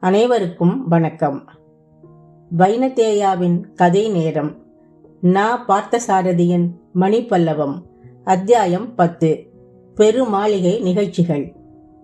அனைவருக்கும் வணக்கம். வைனதேயாவின் கதை நேரம். நா பார்த்தசாரதியின் மணிப்பல்லவம் அத்தியாயம் பத்து. பெருமாளிகை நிகழ்ச்சிகள்.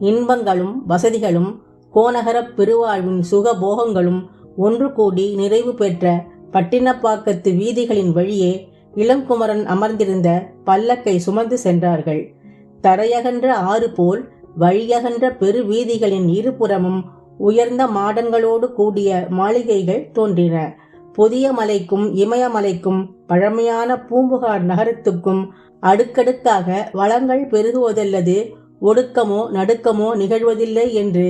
இன்பங்களும் வசதிகளும் கோநகரப் பெருவாழ்வின் சுகபோகங்களும் ஒன்று கூடி நிறைவு பெற்ற பட்டினப்பாக்கத்து வீதிகளின் வழியே இளங்குமரன் அமர்ந்திருந்த பல்லக்கை சுமந்து சென்றார்கள். தரையகன்ற ஆறு போல் வழியகன்ற பெரு வீதிகளின் இருபுறமும் உயர்ந்த மாடங்களோடு கூடிய மாளிகைகள் தோன்றின. புதிய மலைக்கும் இமயமலைக்கும் பழமையான பூம்புகார் நகரத்துக்கும் அடுக்கடுக்காக வளங்கள் பெருகுவதல்லது ஒடுக்கமோ நடுக்கமோ நிகழ்வதில்லை என்று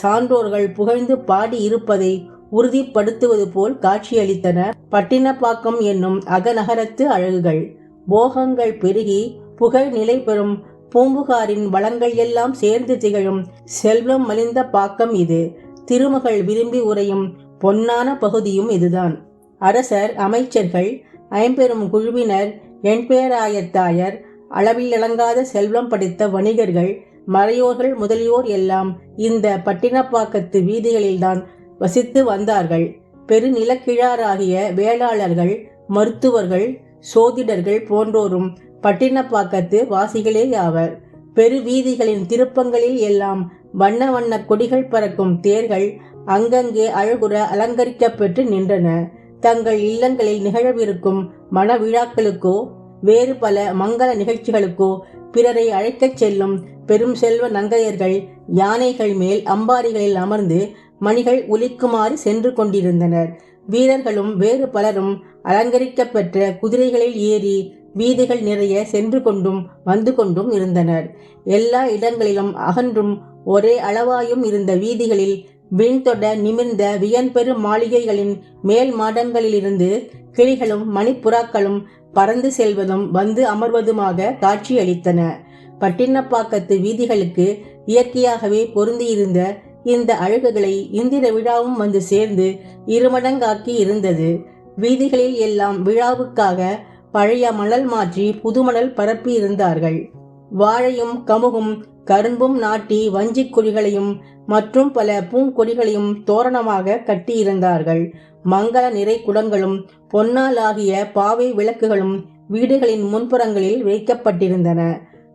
சான்றோர்கள் புகழ்ந்து பாடியிருப்பதை உறுதிப்படுத்துவது போல் காட்சியளித்தன பட்டினப்பாக்கம் என்னும் அகநகரத்து அழகுகள். போகங்கள் பெருகி புகழ் நிலை பெறும் பூம்புகாரின் வளங்கள் எல்லாம் சேர்ந்து திகழும் செல்வம் மலிந்த பாக்கம் இது. திருமகள் விரும்பி உரையும் பொன்னான பகுதியும் இதுதான். அரசர் அமைச்சர்கள் ஐம்பெரும் குழுவினர் எண்பேராயத்தாயர் அளவில் இளங்காத செல்வம் படைத்த வணிகர்கள் மறையோர்கள் முதலியோர் எல்லாம் இந்த பட்டினப்பாக்கத்து வீதிகளில்தான் வசித்து வந்தார்கள். பெருநிலக்கிழாராகிய வேளாளர்கள் மருத்துவர்கள் சோதிடர்கள் போன்றோரும் பட்டினப்பாக்கத்து வாசிகளே ஆவர் பெருவீதிகளின் திருப்பங்களில் எல்லாம் வண்ண வண்ண கொடிகள் பறக்கும் தேர்கள் அங்கங்கே அழகுற அலங்கரிக்கப்பெற்று நின்றன. தங்கள் இல்லங்களில் நிகழவிருக்கும் மன விழாக்களுக்கோ வேறு பல மங்கள நிகழ்ச்சிகளுக்கோ பிறரை அழைக்கச் செல்லும் பெரும் செல்வ நங்கையர்கள் யானைகள் மேல் அம்பாரிகளில் அமர்ந்து மணிகள் ஒலிக்குமாறு சென்று கொண்டிருந்தனர். வீரர்களும் வேறு பலரும் அலங்கரிக்கப்பெற்ற குதிரைகளில் ஏறி வீதிகள் நிறைய சென்று கொண்டும் வந்து கொண்டும் இருந்தனர். எல்லா இடங்களிலும் அகன்றும் ஒரே அளவாயும் இருந்த வீதிகளில் வீண்தொட நிமிர்ந்த வியன்பெரு மாளிகைகளின் மேல் மாடங்களிலிருந்து கிளிகளும் மணிப்புறாக்களும் பறந்து செல்வதும் வந்து அமர்வதுமாக காட்சியளித்தன. பட்டினப்பாக்கத்து வீதிகளுக்கு இயற்கையாகவே பொருந்தியிருந்த இந்த அழகுகளை இந்திர விழாவும் வந்து சேர்ந்து இருமடங்காக்கி இருந்தது. வீதிகளில் எல்லாம் விழாவுக்காக பழைய மணல் மாற்றி புதுமணல் பரப்பி இருந்தார்கள் வாழையும் கமுகும் கரும்பும் நாட்டி வஞ்சிக் கொடிகளையும் மற்றும் பல பூங்கொடிகளையும் தோரணமாக கட்டியிருந்தார்கள். மங்கள நிறை குடங்களும் பொன்னாலாகிய பாவை விளக்குகளும் வீடுகளின் முன்புறங்களில் வைக்கப்பட்டிருந்தன.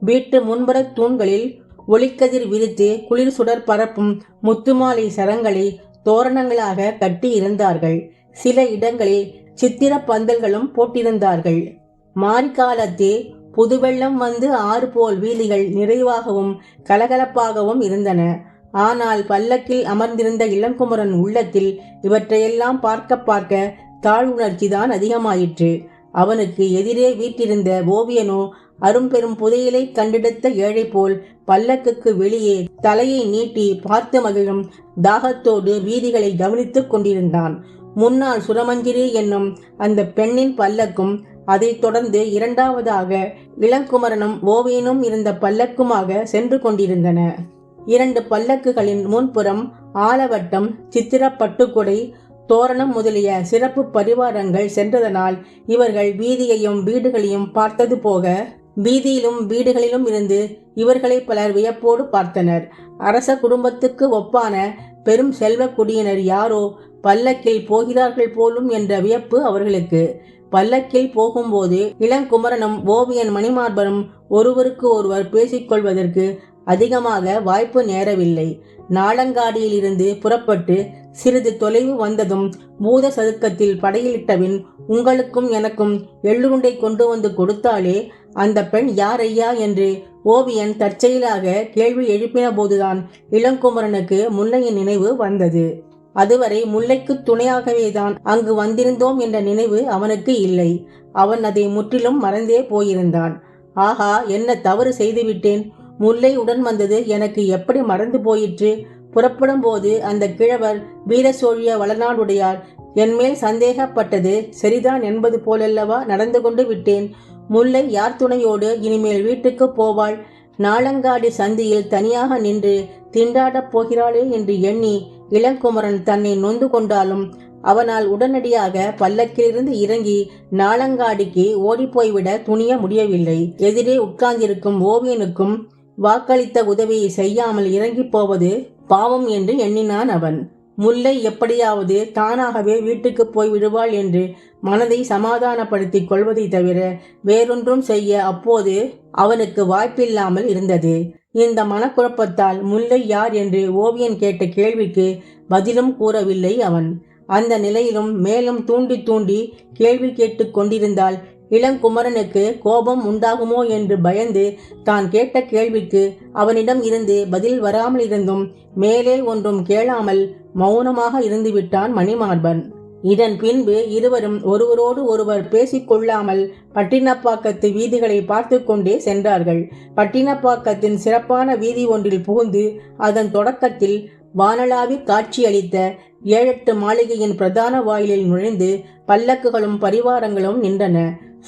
வீட்டு முன்புற தூண்களில் ஒளிக்கதிர் விரித்து குளிர் சுடர் பரப்பும் முத்துமாலை சரங்களை தோரணங்களாக கட்டி இருந்தார்கள் சில இடங்களில் சித்திர பந்தல்களும் போட்டிருந்தார்கள். மாரிக்காலத்தே புதுவெள்ளம் வந்து ஆறு போல் வீதிகள் நிறைவாகவும் கலகலப்பாகவும் இருந்தன. ஆனால் பல்லக்கில் அமர்ந்திருந்த இளங்குமரன் உள்ளத்தில் இவற்றையெல்லாம் பார்க்க பார்க்க தாழ்வுணர்ச்சிதான் அதிகமாயிற்று. அவனுக்கு எதிரே வீட்டிருந்த ஓவியனோ அரும்பெரும் புதையலை கண்டெடுத்த ஏழை போல் பல்லக்குக்கு வெளியே தலையை நீட்டி பார்த்து மகிழும் தாகத்தோடு வீதிகளை கவனித்துக் கொண்டிருந்தான். முன்னாள் சுரமஞ்சிரி என்னும் அந்த பெண்ணின் பல்லக்கும் அதைத் தொடர்ந்து இரண்டாவதாக இளங்குமரனும் ஓவியனும் இருந்த பல்லக்குமாக சென்று கொண்டிருந்தன. இரண்டு பல்லக்குகளின் முன்புறம் ஆலவட்டம் சித்திர பட்டுக்கொடை தோரணம் முதலிய சிறப்பு பரிவாரங்கள் சென்றதனால் இவர்கள் வீதியையும் வீடுகளையும் பார்த்தது போக வீதியிலும் வீடுகளிலும் இருந்து இவர்களை பலர் வியப்போடு பார்த்தனர். அரச குடும்பத்துக்கு ஒப்பான பெரும் செல்வ குடியினர் யாரோ பல்லக்கில் போகிறார்கள் போலும் என்ற வியப்பு அவர்களுக்கு. பல்லக்கில் போகும்போது இளங்குமரனும் ஓவியன் மணிமார்பனும் ஒருவருக்கு ஒருவர் பேசிக்கொள்வதற்கு அதிகமாக வாய்ப்பு நேரவில்லை. நாளங்காடியிலிருந்து புறப்பட்டு சிறிது தொலைவு வந்ததும் பூத சதுக்கத்தில் படையிலிட்டபின் உங்களுக்கும் எனக்கும் எள்ளுருண்டை கொண்டு வந்து கொடுத்தாலே அந்த பெண் யார் ஐயா என்று ஓவியன் தற்செயலாக கேள்வி எழுப்பின போதுதான் இளங்குமரனுக்கு முன்னையின் நினைவு வந்தது. அதுவரை முல்லைக்கு துணையாகவே தான் அங்கு வந்திருந்தோம் என்ற நினைவு அவனுக்கு இல்லை. அவன் அதை முற்றிலும் மறந்தே போயிருந்தான். ஆஹா என்ன தவறு செய்துவிட்டேன்? முல்லை உடன் வந்தது எனக்கு எப்படி மறந்து போயிற்று? புறப்படும் போது அந்த கிழவர் வீரசோழிய வளநாடுடையார் என்மேல் சந்தேகப்பட்டது. சரிதான் என்பது போலல்லவா நடந்து கொண்டு விட்டேன். முல்லை யார் துணையோடு இனிமேல் வீட்டுக்கு போவாள்? நாளங்காடி சந்தியில் தனியாக நின்று திண்டாடப் போகிறாளே என்று எண்ணி இளங்குமரன் தன்னை நொந்து கொண்டாலும் அவனால் உடனடியாக பல்லக்கிலிருந்து இறங்கி நாளங்காடிக்கு ஓடிப்போய்விட துணிய முடியவில்லை. எதிரே உட்கார்ந்திருக்கும் ஓவியனுக்கும் வாக்களித்த உதவியை செய்யாமல் இறங்கிப் போவது பாவம் என்று எண்ணினான் அவன். முல்லை எப்படியாவது தானாகவே வீட்டுக்கு போய் விடுவாள் என்று மனதை சமாதானப்படுத்தி கொள்வதை தவிர வேறொன்றும் செய்ய அப்போது அவனுக்கு வாய்ப்பில்லாமல் இருந்தது. இந்த மனக்குழப்பத்தால் முல்லை யார் என்று ஓவியன் கேட்ட கேள்விக்கு பதிலும் கூறவில்லை அவன். அந்த நிலையிலும் மேலும் தூண்டி தூண்டி கேள்வி கேட்டு கொண்டிருந்தால் இளங்குமரனுக்கு கோபம் உண்டாகுமோ என்று பயந்து தான் கேட்ட கேள்விக்கு அவனிடம் இருந்து பதில் வராமல் இருந்தும் மேலே ஒன்றும் கேளாமல் மௌனமாக இருந்துவிட்டான் மணிமார்பன். இதன் பின்பு இருவரும் ஒருவரோடு ஒருவர் பேசிக்கொள்ளாமல் பட்டினப்பாக்கத்து வீதிகளை பார்த்து கொண்டே சென்றார்கள். பட்டினப்பாக்கத்தின் சிறப்பான வீதி ஒன்றில் புகுந்து அதன் தொடக்கத்தில் வானளாவி காட்சியளித்த ஏழெட்டு மாளிகையின் பிரதான வாயிலில் நுழைந்து பல்லக்குகளும் பரிவாரங்களும் நின்றன.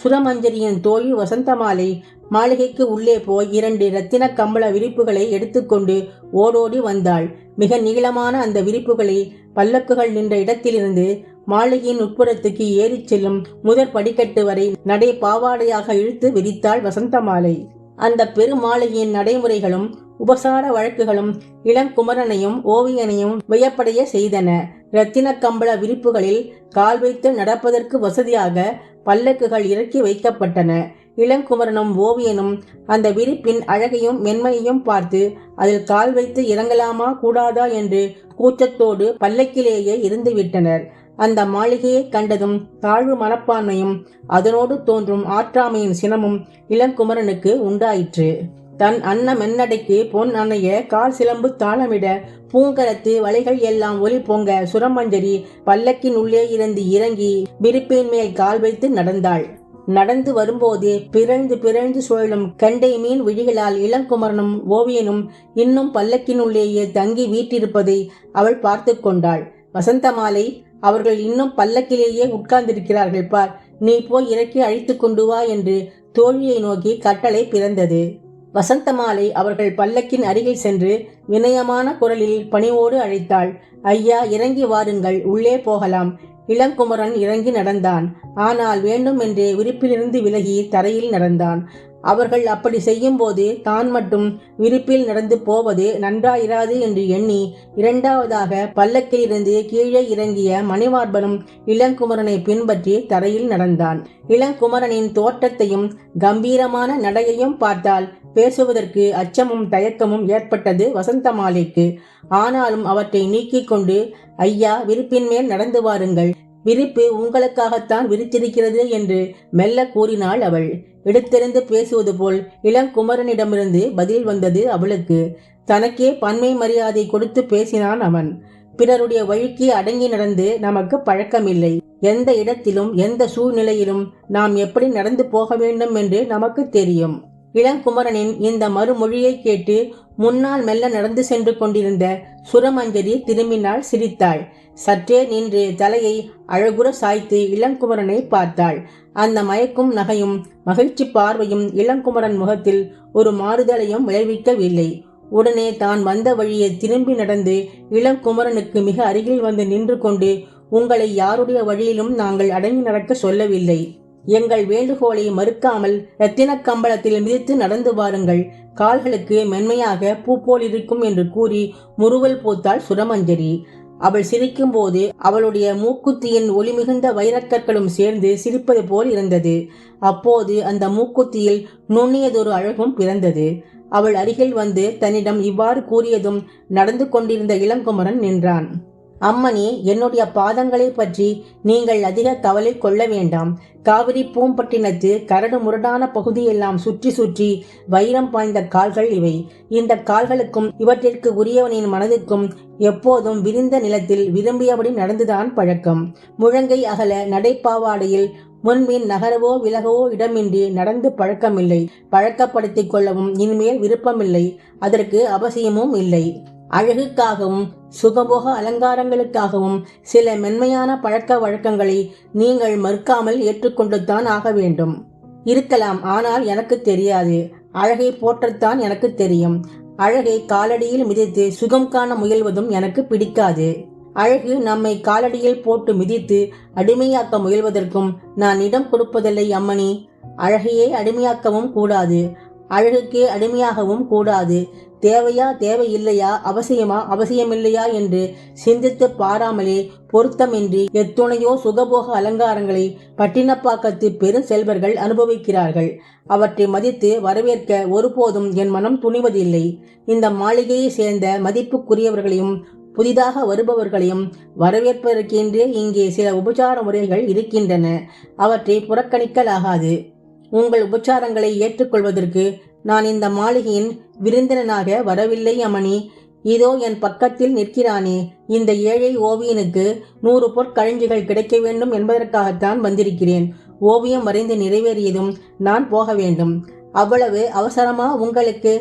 சுரமஞ்சரியின் தோழி வசந்தமாலை மாளிகைக்கு உள்ளே போய் இரண்டு இரத்தின கம்பள விரிப்புகளை எடுத்துக்கொண்டு ஓடோடி வந்தாள். மிக நீளமான அந்த விரிப்புகளை பல்லக்குகள் நின்ற இடத்திலிருந்து மாளிகையின் உட்புறத்துக்கு ஏறிச் செல்லும் முதற் படிக்கட்டு வரை நடை பாவாடையாக இழுத்து விரித்தாள் வசந்தமாலை. அந்த பெருமாளிகையின் நடைமுறைகளும் உபசார வழக்குகளும் இளங்குமரனையும் ஓவியனையும் வியப்படைய செய்தன. இரத்தின கம்பள விரிப்புகளில் கால் வைத்து நடப்பதற்கு வசதியாக பல்லக்குகள் இறக்கி வைக்கப்பட்டன. இளங்குமரனும் ஓவியனும் அந்த விரிப்பின் அழகையும் மென்மையையும் பார்த்து அதில் கால் வைத்து இறங்கலாமா கூடாதா? என்று கூச்சத்தோடு பல்லக்கிலேயே இருந்துவிட்டனர் அந்த மாளிகையை கண்டதும் தாழ்வு மனப்பான்மையும் அதனோடு தோன்றும் ஆற்றாமையின் சினமும் இளங்குமரனுக்கு உண்டாயிற்று. தன் அன்ன மென்னடைக்கு பொன் அணைய கால் சிலம்பு தாளமிட பூங்கரத்து வலைகள் எல்லாம் ஒளி பொங்க சுரமஞ்சரி பல்லக்கின் உள்ளே இருந்து இறங்கி விருப்பின் மேல் கால் வைத்து நடந்தாள். நடந்து வரும்போது பிறழ்ந்து பிறழ்ந்து சுழலும் கண்டை மீன் விழிகளால் இளங்குமரனும் ஓவியனும் இன்னும் பல்லக்கினுள்ளேயே தங்கி வீட்டிருப்பதை அவள் பார்த்து கொண்டாள். வசந்தமாலை அவர்கள் இன்னும் பல்லக்கிலேயே உட்கார்ந்திருக்கிறார்கள் பார். நீ போய் இறக்கி அழித்து கொண்டு வா என்று தோழியை நோக்கி கட்டளை பிறந்தது. வசந்தமாலை அவர்கள் பல்லக்கின் அருகில் சென்று வினயமான குரலில் பணிவோடு அழைத்தாள். ஐயா இறங்கி வாருங்கள் உள்ளே போகலாம் இளங்குமரன் இறங்கி நடந்தான். ஆனால் வேண்டுமென்றே விரிப்பிலிருந்து விலகி தரையில் நடந்தான். அவர்கள் அப்படி செய்யும்போது தான் மட்டும் விரிப்பில் நடந்து போவது நன்றாயிராது என்று எண்ணி இரண்டாவதாக பல்லக்கிலிருந்து கீழே இறங்கிய மணிமார்பனும் இளங்குமரனை பின்பற்றி தரையில் நடந்தான். இளங்குமரனின் தோற்றத்தையும் கம்பீரமான நடையையும் பார்த்தால் பேசுவதற்கு அச்சமும் தயக்கமும் ஏற்பட்டது வசந்தமாலைக்கு ஆனாலும் அவற்றை நீக்கிக் கொண்டு ஐயா விருப்பின் மேல் நடந்து வாருங்கள். விரிப்பு உங்களுக்காகத்தான் விரித்திருக்கிறது என்று மெல்ல கூறினாள் அவள். எடுத்தெறிந்து பேசுவது போல் இளங்குமரனிடமிருந்து பதில் வந்தது அவளுக்கு. தனக்கே பன்மை மரியாதை கொடுத்து பேசினான் அவன். பிறருடைய வழிக்கு அடங்கி நடந்து நமக்கு பழக்கமில்லை. எந்த இடத்திலும் எந்த சூழ்நிலையிலும் நாம் எப்படி நடந்து போக வேண்டும் என்று நமக்கு தெரியும். இளங்குமரனின் இந்த மறுமொழியை கேட்டு முன்னால் மெல்ல நடந்து சென்று கொண்டிருந்த சுரமஞ்சரி திரும்பினாள் சிரித்தாள். சற்றே நின்று தலையை அழகுற சாய்த்து இளங்குமரனை பார்த்தாள். அந்த மயக்கும் நகையும் மகிழ்ச்சி பார்வையும் இளங்குமரன் முகத்தில் ஒரு மாறுதலையும் விளைவிக்கவில்லை. உடனே தான் வந்த வழியே திரும்பி நடந்து இளங்குமரனுக்கு மிக அருகில் வந்து நின்று கொண்டு உங்களை யாருடைய வழியிலும் நாங்கள் அடங்கி நடக்க சொல்லவில்லை. எங்கள் வேண்டுகோளை மறுக்காமல் ரத்தின கம்பளத்தில் மிதித்து நடந்து வாருங்கள். கால்களுக்கு மென்மையாக பூ போல் இருக்கும் என்று கூறி முறுவல் பூத்தாள் சுரமஞ்சரி. அவள் சிரிக்கும்போது அவளுடைய மூக்குத்தியின் ஒளி மிகுந்த வைரக்கற்களும் சேர்ந்து சிரிப்பது போல் இருந்தது. அப்போது அந்த மூக்குத்தியில் நுண்ணியதொரு அழகும் பிறந்தது. அவள் அருகில் வந்து தன்னிடம் இவ்வாறு கூறியதும் நடந்து கொண்டிருந்த இளங்குமரன் நின்றான். அம்மணி என்னுடைய பாதங்களை பற்றி நீங்கள் அதிக கவலை கொள்ள வேண்டாம். காவிரி பூம்பட்டினத்து கரடு முரடான பகுதியெல்லாம் சுற்றி சுற்றி வைரம் பாய்ந்த கால்கள் இவை. இந்த கால்களுக்கும் இவற்றிற்கு உரியவனின் மனதுக்கும் எப்போதும் விரிந்த நிலத்தில் விரும்பியபடி நடந்துதான் பழக்கம். முழங்கை அகல நடைப்பாவாடையில் முன்பின் நகரவோ விலகவோ இடமின்றி நடந்து பழக்கமில்லை. பழக்கப்படுத்திக் கொள்ளவும் இனிமேல் விருப்பமில்லை. அதற்கு அவசியமும் இல்லை. அழகுக்காகவும் சுகபோக அலங்காரங்களுக்காகவும் சில மென்மையான பழக்க வழக்கங்களை நீங்கள் மறுக்காமல் ஏற்றுக்கொண்டுத்தான் ஆக வேண்டும். இருக்கலாம் ஆனால் எனக்கு தெரியாது. அழகை போற்றத்தான் எனக்கு தெரியும். அழகை காலடியில் மிதித்து சுகம் காண முயல்வதும் எனக்கு பிடிக்காது. அழகு நம்மை காலடியில் போட்டு மிதித்து அடிமையாக்க முயல்வதற்கும் நான் இடம் கொடுப்பதில்லை அம்மணி. அழகையே அடிமையாக்கவும் கூடாது. அழகுக்கே அடிமையாகவும் கூடாது. தேவையா தேவையில்லையா அவசியமா அவசியமில்லையா என்று சிந்தித்து பாராமலே பொருத்தமின்றி எத்துணையோ சுகபோக அலங்காரங்களை பட்டினப்பாக்கத்து பெரும் செல்வர்கள் அனுபவிக்கிறார்கள். அவற்றை மதித்து வரவேற்க ஒருபோதும் என் மனம் துணிவதில்லை. இந்த மாளிகையை சேர்ந்த மதிப்புக்குரியவர்களையும் புதிதாக வருபவர்களையும் வரவேற்பதற்கென்று இங்கே சில உபச்சார முறைகள் இருக்கின்றன. அவற்றை புறக்கணிக்கலாகாது. உங்கள் உபச்சாரங்களை ஏற்றுக்கொள்வதற்கு நான் இந்த மாளிகையின் விருந்தினனாக வரவில்லை அமணி. இதோ என் பக்கத்தில் நிற்கிறானே. இந்த ஏழை ஓவியனுக்கு நூறு பொற்கழிஞ்சுகள் கிடைக்க வேண்டும் என்பதற்காகத்தான் வந்திருக்கிறேன். ஓவியம் வரைந்து நிறைவேறியதும் நான் போக வேண்டும். அவ்வளவு அவசரமா உங்களுக்கு?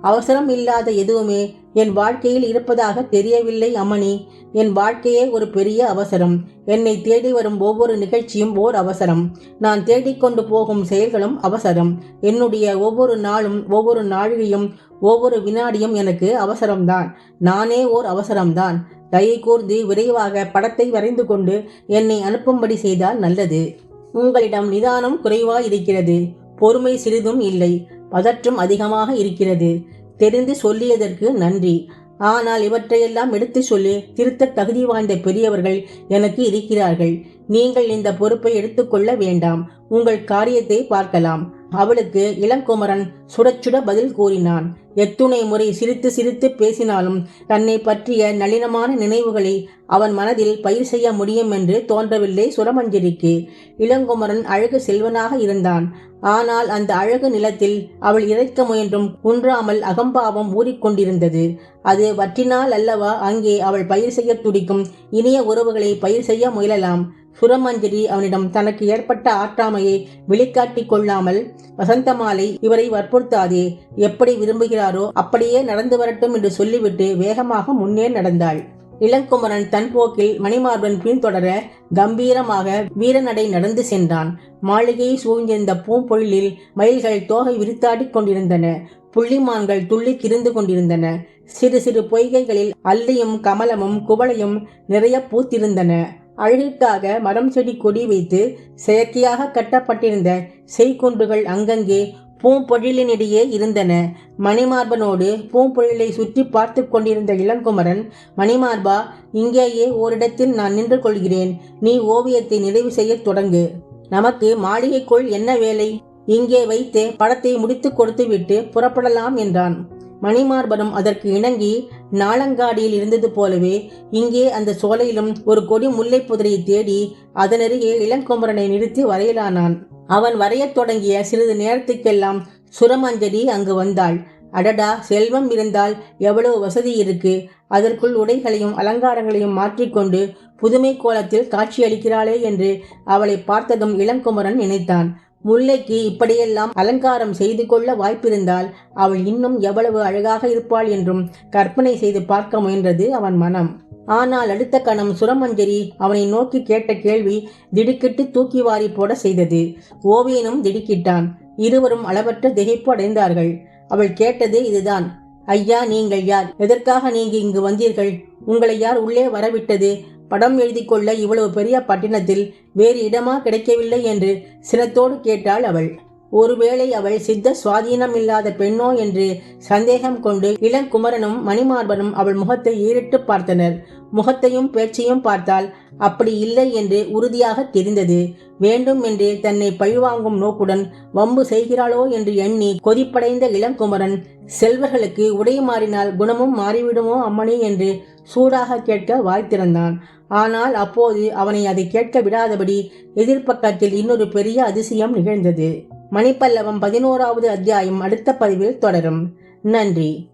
அவசரம் இல்லாத எதுவுமே என் வாழ்க்கையில் இருப்பதாக தெரியவில்லை அம்மணி. என் வாழ்க்கையே ஒரு பெரிய அவசரம். என்னை தேடி வரும் ஒவ்வொரு நிகழ்ச்சியும் ஓர் அவசரம். நான் தேடிக்கொண்டு போகும் செயல்களும் அவசரம். என்னுடைய ஒவ்வொரு நாளும் ஒவ்வொரு நாழிகையும் ஒவ்வொரு வினாடியும் எனக்கு அவசரம்தான். நானே ஓர் அவசரம்தான். தயை கூர்ந்து விரைவாக படத்தை வரைந்து கொண்டு என்னை அனுப்பும்படி செய்தால் நல்லது. உங்களிடம் நிதானம் குறைவாக இருக்கிறது. பொறுமை சிறிதும் இல்லை. பதற்றம் அதிகமாக இருக்கிறது. தெரிந்து சொல்லியதற்கு நன்றி. ஆனால் இவற்றையெல்லாம் எடுத்து சொல்லி திருத்த தகுதி வாய்ந்த பெரியவர்கள் எனக்கு இருக்கிறார்கள். நீங்கள் இந்த பொறுப்பை எடுத்துக்கொள்ள வேண்டாம். உங்கள் காரியத்தை பார்க்கலாம். அவளுக்கு இளங்குமரன் சுடச்சுட பதில் கூறினான். எத்துணை முறை சிரித்து சிரித்து பேசினாலும் தன்னை பற்றிய நளினமான நினைவுகளை அவன் மனதில் பயிர் செய்ய முடியும் என்று தோன்றவில்லை சுரமஞ்சரிக்கு. இளங்குமரன் அழகு செல்வனாக இருந்தான். ஆனால் அந்த அழகு நிலத்தில் அவள் இறைக்க முயன்றும் குன்றாமல் அகம்பாவம் ஊறிக்கொண்டிருந்தது. அது வற்றினால் அல்லவா அங்கே அவள் பயிர் செய்ய துடிக்கும் இனிய உறவுகளை பயிர் செய்ய முயலலாம். சுரமஞ்சரி அவனிடம் தனக்கு ஏற்பட்ட ஆற்றாமையை வெளிக்காட்டிக் கொள்ளாமல் வசந்தமாலை இவரை வற்புறுத்தாதே. எப்படி விரும்புகிறாரோ அப்படியே நடந்து வரட்டும் என்று சொல்லிவிட்டு வேகமாக முன்னே நடந்தாள். இளங்குமரன் தன் போக்கில் மணிமார்பன் பின்தொடர கம்பீரமாக வீரநடை நடந்து சென்றான். மாளிகையை சூழ்ந்திருந்த பூம்பொழிலில் மயில்கள் தோகை விரித்தாடிக் கொண்டிருந்தன. புள்ளிமான்கள் துள்ளி கிருந்து கொண்டிருந்தன. சிறு சிறு பொய்கைகளில் அல்லியும் கமலமும் குவளையும் நிறைய பூத்திருந்தன. அழகிற்காக மரம் செடி கொடி வைத்து செயற்கையாக கட்டப்பட்டிருந்த செய்குன்றுகள் அங்கங்கே பூம்பொழிலினிடையே இருந்தன. மணிமார்பனோடு பூம்பொழிலை சுற்றி பார்த்து கொண்டிருந்த இளங்குமரன் மணிமார்பா இங்கேயே ஓரிடத்தில் நான் நின்று கொள்கிறேன். நீ ஓவியத்தை நிறைவு செய்யத் தொடங்கு. நமக்கு மாளிகைக்குள் என்ன வேலை? இங்கே வைத்து படத்தை முடித்து கொடுத்துவிட்டு புறப்படலாம் என்றான். மணிமார்பனும் அதற்கு இணங்கி நாளங்காடியில் இருந்தது போலவே இங்கே அந்த சோலையிலும் ஒரு கொடி முல்லை புதரை தேடி அதனருகே இளங்குமரனை நிறுத்தி வரையலானான். அவன் வரையத் தொடங்கிய சிறிது நேரத்துக்கெல்லாம் சுரமஞ்சரி அங்கு வந்தாள். அடடா செல்வம் இருந்தால் எவ்வளவு வசதி இருக்கு. அதற்குள் உடைகளையும் அலங்காரங்களையும் மாற்றிக்கொண்டு புதுமை கோலத்தில் காட்சியளிக்கிறாளே என்று அவளை பார்த்ததும் இளங்குமரன் நினைத்தான். முல்லைக்கு இப்படியெல்லாம் அலங்காரம் செய்து கொள்ள வாய்ப்பிருந்தால் அவள் இன்னும் எவ்வளவு அழகாக இருப்பாள் என்றும் கற்பனை செய்து பார்க்க முயன்றது அவன் மனம். ஆனால் அடுத்த கணம் சுரமஞ்சரி அவனை நோக்கி கேட்ட கேள்வி திடுக்கிட்டு தூக்கி வாரி போட செய்தது. ஓவியனும் திடுக்கிட்டான். இருவரும் அளவற்ற திகைப்பு அடைந்தார்கள். அவள் கேட்டது இதுதான். ஐயா நீங்கள் யார்? எதற்காக நீங்க இங்கு வந்தீர்கள்? உங்களை யார் உள்ளே வரவிட்டது? படம் எழுதி கொள்ள இவ்வளவு பெரிய பட்டினத்தில் வேறு இடமா கிடைக்கவில்லை என்று சினத்தோடு கேட்டாள் அவள். ஒருவேளை அவள் சித்த சுவாதீனம் இல்லாத பெண்ணோ என்று சந்தேகம் கொண்டு இளங்குமரனும் மணிமார்பனும் அவள் முகத்தை ஈரிட்டு பார்த்தனர். முகத்தையும் பேச்சையும் பார்த்தால் அப்படி இல்லை என்று உறுதியாக தெரிந்தது. வேண்டும் என்று தன்னை பழிவாங்கும் நோக்குடன் வம்பு செய்கிறாளோ? என்று எண்ணி கொதிப்படைந்த இளங்குமரன் செல்வர்களுக்கு உடை மாறினால் குணமும் மாறிவிடுமோ அம்மணி? என்று சூடாக கேட்க வாய்த்திருந்தான். ஆனால் அப்போது அவனை அதை கேட்க விடாதபடி எதிர்ப்பக்கத்தில் இன்னொரு பெரிய அதிசயம் நிகழ்ந்தது. மணிப்பல்லவம் பதினோராவது அத்தியாயம் அடுத்த பதிவில் தொடரும். நன்றி.